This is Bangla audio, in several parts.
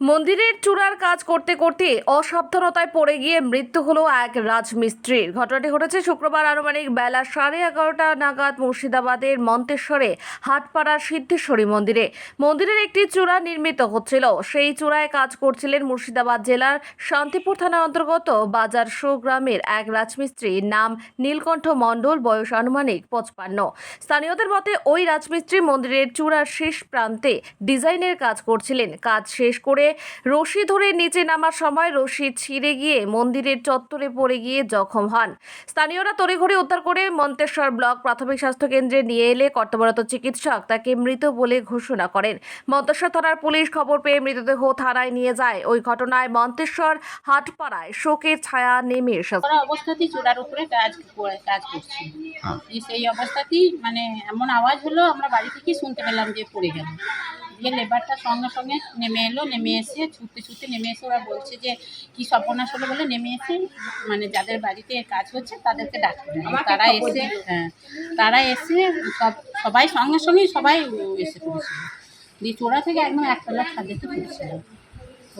মন্দিরের চূড়ার কাজ করতে করতে অসাবধানতায় পড়ে গিয়ে মৃত্যু হলো এক রাজমিস্ত্রির। ঘটনাটি ঘটেছে শুক্রবার আনুমানিক বেলা সাড়ে এগারোটা নাগাদ মুর্শিদাবাদের মন্তেশ্বরে হাটপাড়ার সিদ্ধেশ্বরী মন্দিরে। মন্দিরের একটি চূড়া নির্মিত হচ্ছিল। সেই চূড়ায় কাজ করছিলেন মুর্শিদাবাদ জেলার শান্তিপুর থানার অন্তর্গত বাজার শো গ্রামের এক রাজমিস্ত্রি। নাম নীলকণ্ঠ মণ্ডল, বয়স আনুমানিক পঁচপান্ন। স্থানীয়দের মতে ওই রাজমিস্ত্রি মন্দিরের চূড়ার শেষ প্রান্তে ডিজাইনের কাজ করছিলেন। কাজ শেষ করে রশি ধরে নিচে নামার সময় রশি ছিঁড়ে গিয়ে মন্দিরের চত্বরে পড়ে গিয়ে জখম হন। স্থানীয়রা তড়িঘড়ি উদ্ধার করে মন্তেশ্বর ব্লক প্রাথমিক স্বাস্থ্য কেন্দ্রে নিয়ে এলে কর্তব্যরত চিকিৎসক তাকে মৃত বলে ঘোষণা করেন। মন্তেশ্বর থানার পুলিশ খবর পেয়ে মৃতদেহ থানায় নিয়ে যায়। ওই ঘটনায় মন্তেশ্বর হাটপাড়ায় শোকের ছায়া নেমে এসেছে। অবস্থাতেই চূড়ার উপরে কাজ কাজ করছি সেই অবস্থাতেই মানে এমন আওয়াজ হলো আমরা বাড়ি থেকেই শুনতে পেলাম যে পড়ে গেল। দিয়ে লেবারটা সঙ্গে সঙ্গে নেমে এলো নেমে এসে ছুটতে ছুটতে নেমে এসে ওরা বলছে যে কি সর্বনাশ হলো বলে নেমে এসে মানে যাদের বাড়িতে কাজ হচ্ছে তাদেরকে ডাকতে হবে। তারা এসে হ্যাঁ তারা এসে সব সবাই সঙ্গে সঙ্গেই সবাই এসে পড়েছিল। দিয়ে চোরা থেকে একদম একতলা ছাদেতে পড়েছিল।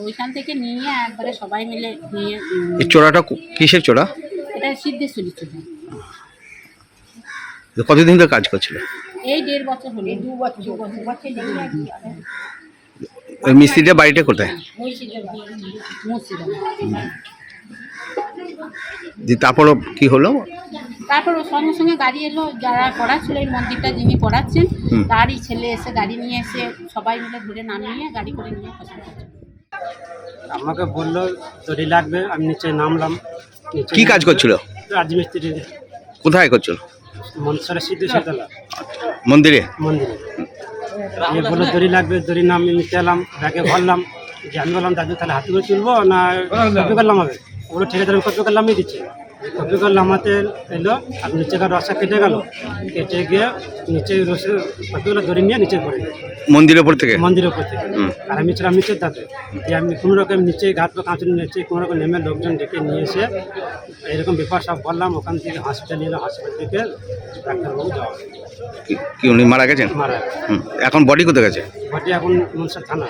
ওইখান থেকে নিয়ে একবারে সবাই মিলে নিয়ে চোরাটা কিসের চোরা? এটা সিদ্ধেশ্বরী চূড়া কতদিন ধরে কাজ করছিল? এই দেড় বছর হলো। দু বছর দু বছর বছর ওই মিস্ত্রিটা বাড়িটা কোথায়? যে তারপরও কি হলো? তারপর ওর সঙ্গে সঙ্গে গাড়ি এলো যারা পড়াচ্ছিল এই মন্দিরটা যিনি পড়াচ্ছেন তারই ছেলে এসে গাড়ি নিয়ে এসে সবাই মিলে ধরে নামিয়ে গাড়ি করে নিয়ে আমাকে বলল দড়ি লাগবে আমি নিচে নামলাম। কি কাজ করছিল? রাজমিস্ত্রি। কোথায় করছিল? মনসরে সিদ্ধেশ্বরতলা মন্দিরে? মন্দিরে। বলল দড়ি লাগবে দড়ি নাম নিতে এলাম ব্যাগে ভরলাম যে আমি বললাম দাদু তাহলে হাতে করে তুলবো না করলাম হবে? ওগুলো ঠিক আছে আমি করলামই দিচ্ছি। কপি করলাম হাতে এলো আর নিচেকার রসা কেটে গেল কেটে গিয়ে নিচে রসে দড়ি নিয়ে নিচে পড়ে মন্দিরের উপর থেকে? মন্দিরের উপর থেকে। আর আমি ছিলাম নিচের ধাপে দিয়ে আমি কোনো রকম নিচে ঘাট বা কাঁচুর নিচে কোনো রকম নেমে লোকজন ডেকে নিয়ে এসে এরকম ব্যাপার সব বললাম ওখান থেকে হসপিটাল নিলাম হসপিটাল থেকে ডাক্তারবাবু যাওয়া। কি- কি উনি মারা গেছেন? মারা এখন বডি কোথায় গেছে? বডি এখন মনসা থানা।